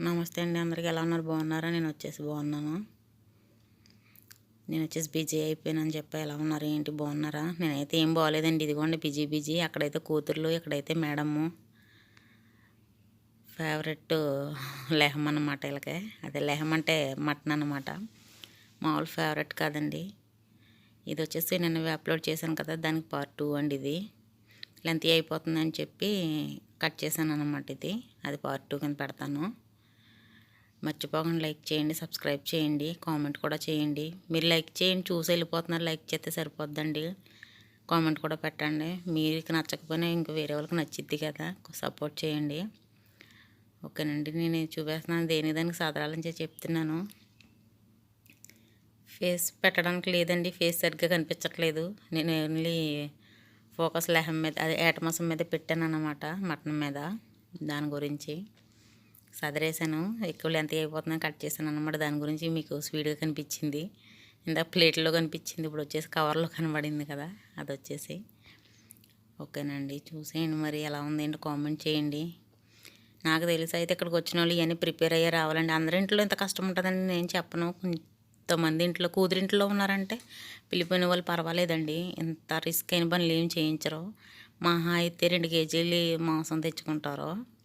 నమస్తే అండి. అందరికీ ఎలా ఉన్నారు? బాగున్నారా? నేను వచ్చేసి బాగున్నాను. నేను వచ్చేసి బిజీ అయిపోయానని చెప్పి ఎలా ఉన్నారు? ఏంటి? బాగున్నారా? నేనైతే ఏం బాగోలేదండి. ఇదిగోండి బిజీ బిజీ. అక్కడైతే కూతుర్లు ఇక్కడైతే మేడము. ఫేవరెట్ లెహం అనమాట వీళ్ళకి. అదే లెహం అంటే మటన్ అనమాట మామూలు ఫేవరెట్ కాదండి. ఇది వచ్చేసి నేను అప్లోడ్ చేశాను కదా దానికి పార్ట్ టూ అండి ఇది. లెంత్ అయిపోతుందని చెప్పి కట్ చేశాను అనమాట ఇది. అది పార్ట్ టూ కింద పెడతాను. మర్చిపోకుండా లైక్ చేయండి సబ్స్క్రైబ్ చేయండి కామెంట్ కూడా చేయండి. మీరు లైక్ చేయండి చూసి వెళ్ళిపోతున్నారు లైక్ చేస్తే సరిపోద్దండి. కామెంట్ కూడా పెట్టండి. మీకు నచ్చకపోయినా ఇంక వేరే వాళ్ళకి నచ్చిద్ది కదా సపోర్ట్ చేయండి. ఓకేనండి నేను చూపిస్తున్నాను దేని దానికి సాధారణంగా చెప్తున్నాను. ఫేస్ పెట్టడానికి లేదండి ఫేస్ సరిగ్గా కనిపించట్లేదు. నేను ఓన్లీ ఫోకస్ లెహం మీద అదే ఏటమాసం మీద పెట్టాను అన్నమాట మటన్ మీద దాని గురించి. సదరేసాను ఎక్కువ లెంత్ అయిపోతుందని కట్ చేశాను అనమాట దాని గురించి మీకు స్వీట్గా కనిపించింది. ఇందాక ప్లేట్లో కనిపించింది. ఇప్పుడు వచ్చేసి కవర్లో కనబడింది కదా. అది వచ్చేసి. ఓకేనండి. చూసేయండి మరి ఎలా ఉందేంటి కామెంట్ చేయండి. నాకు తెలిసి అయితే ఇక్కడికి వచ్చిన వాళ్ళు ఇవన్నీ ప్రిపేర్ అయ్యే రావాలండి. అందరింట్లో ఇంత కష్టం ఉంటుందని నేను చెప్పను. కొంతమంది ఇంట్లో కూతురింట్లో ఉన్నారంటే పిలిపోయిన వాళ్ళు పర్వాలేదండి. ఇంత రిస్క్ అయిన పనులు ఏం చేయించరు. మహా అయితే రెండు కేజీలు మాంసం తెచ్చుకుంటారు.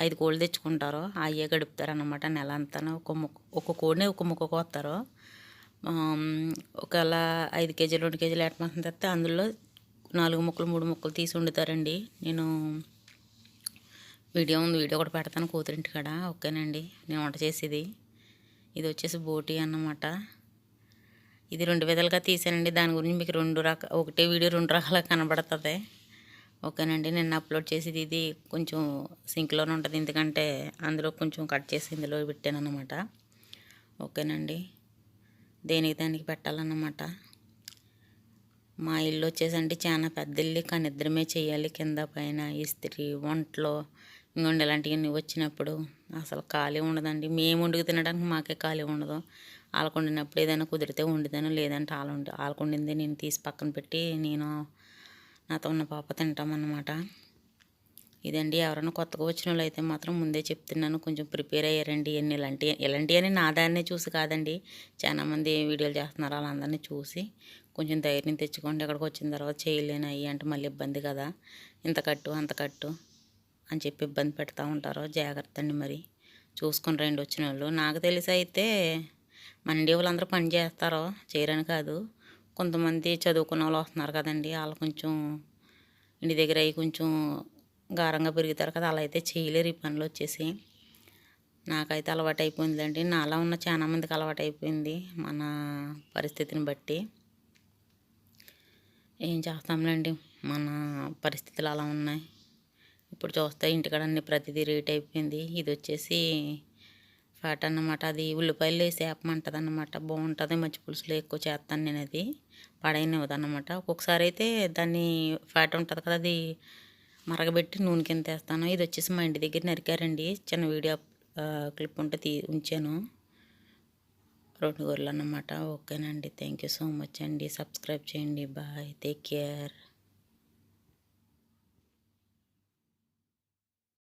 ఐదు కోళ్ళు తెచ్చుకుంటారు. అయ్యే గడుపుతారు అనమాట నెల అంతా ఒక ముక్క ఒక కోడిని ఒక ముక్క కోస్తారు ఒకవేళ ఐదు కేజీలు రెండు కేజీలు ఏటమాసం తెస్తే అందులో నాలుగు ముక్కలు మూడు ముక్కలు తీసి వండుతారండి. నేను వీడియో ఉంది వీడియో కూడా పెడతాను కూతురింటి కాడ. ఓకేనండి నేను వంట చేసేది. ఇది వచ్చేసి బోటి అన్నమాట. ఇది రెండు విధాలుగా తీసానండి. దాని గురించి మీకు రెండు రకాల ఒకటే వీడియో రెండు రకాలుగా కనబడుతుంది. ఓకేనండి నిన్న అప్లోడ్ చేసేది ఇది కొంచెం సింక్లోనే ఉంటుంది ఎందుకంటే అందులో కొంచెం కట్ చేసి ఇందులో పెట్టాను అనమాట ఓకేనండి దేనికి దానికి పెట్టాలన్నమాట. మా ఇల్లు వచ్చేసండి చాలా పెద్ద ఇల్లు కానీ ఇద్దరమే చేయాలి కింద పైన ఇస్త్రీ వంటలో ఇంకొండి ఇలాంటివన్నీ వచ్చినప్పుడు అసలు ఖాళీ ఉండదండి. మేము వండుకు తినడానికి మాకే ఖాళీ ఉండదు. వాళ్ళకు వండినప్పుడు ఏదైనా కుదిరితే వండుతాను లేదంటే వాళ్ళ వాళ్ళకు వండింది నేను తీసి పక్కన పెట్టి నేను నాతో ఉన్న పాప తింటామన్నమాట. ఇదండి ఎవరైనా కొత్తగా వచ్చిన వాళ్ళు అయితే మాత్రం ముందే చెప్తున్నాను. కొంచెం ప్రిపేర్ అయ్యారండి. ఎన్ని ఇలాంటి ఇలాంటివన్నీ నా దాన్నే చూసి కాదండి. చాలామంది వీడియోలు చేస్తున్నారు. వాళ్ళందరినీ చూసి కొంచెం ధైర్యం తెచ్చుకోండి. అక్కడికి వచ్చిన తర్వాత చేయలేను. అయ్యి అంటే మళ్ళీ ఇబ్బంది కదా. ఇంత కట్టు అంత కట్టు అని చెప్పి ఇబ్బంది పెడతా ఉంటారు జాగ్రత్త అండి మరి. చూసుకుని రండి వచ్చిన వాళ్ళు నాకు తెలిసి అయితే మన ఇండియా వాళ్ళందరూ పని చేస్తారో చేయరని కాదు. కొంతమంది చదువుకున్న వాళ్ళు వస్తున్నారు కదండి. వాళ్ళు కొంచెం ఇంటి దగ్గర అవి కొంచెం గారంగా పెరుగుతారు కదా. అలా అయితే చేయలేరు. ఈ పనులు వచ్చేసి నాకైతే అలవాటు అయిపోయిందండి నాలా ఉన్న చాలా మందికి అలవాటు అయిపోయింది మన పరిస్థితిని బట్టి. ఏం చేస్తాంలేండి. మన పరిస్థితులు అలా ఉన్నాయి. ఇప్పుడు చూస్తే ఇంటికాడ అన్ని ప్రతిదీ రేట్ అయిపోయింది. ఇది వచ్చేసి ఫ్యాట్ అన్నమాట. అది ఉల్లిపాయలు వేసి వేపమంటుంది అనమాట బాగుంటుంది మంచి పులుసులో ఎక్కువ చేస్తాను నేను అది పడైనవద్దు అనమాట ఒక్కొక్కసారి అయితే దాన్ని ఫ్యాట్ ఉంటుంది కదా అది మరగబెట్టి నూనె కింద వేస్తాను. ఇది వచ్చేసి మా ఇంటి దగ్గర నరికారండి. చిన్న వీడియో క్లిప్ ఉంటే తీ ఉంచాను. రెండు గొర్రెలు అన్నమాట ఓకేనండి. థ్యాంక్ యూ సో మచ్ అండి. సబ్స్క్రైబ్ చేయండి. బాయ్. Take care.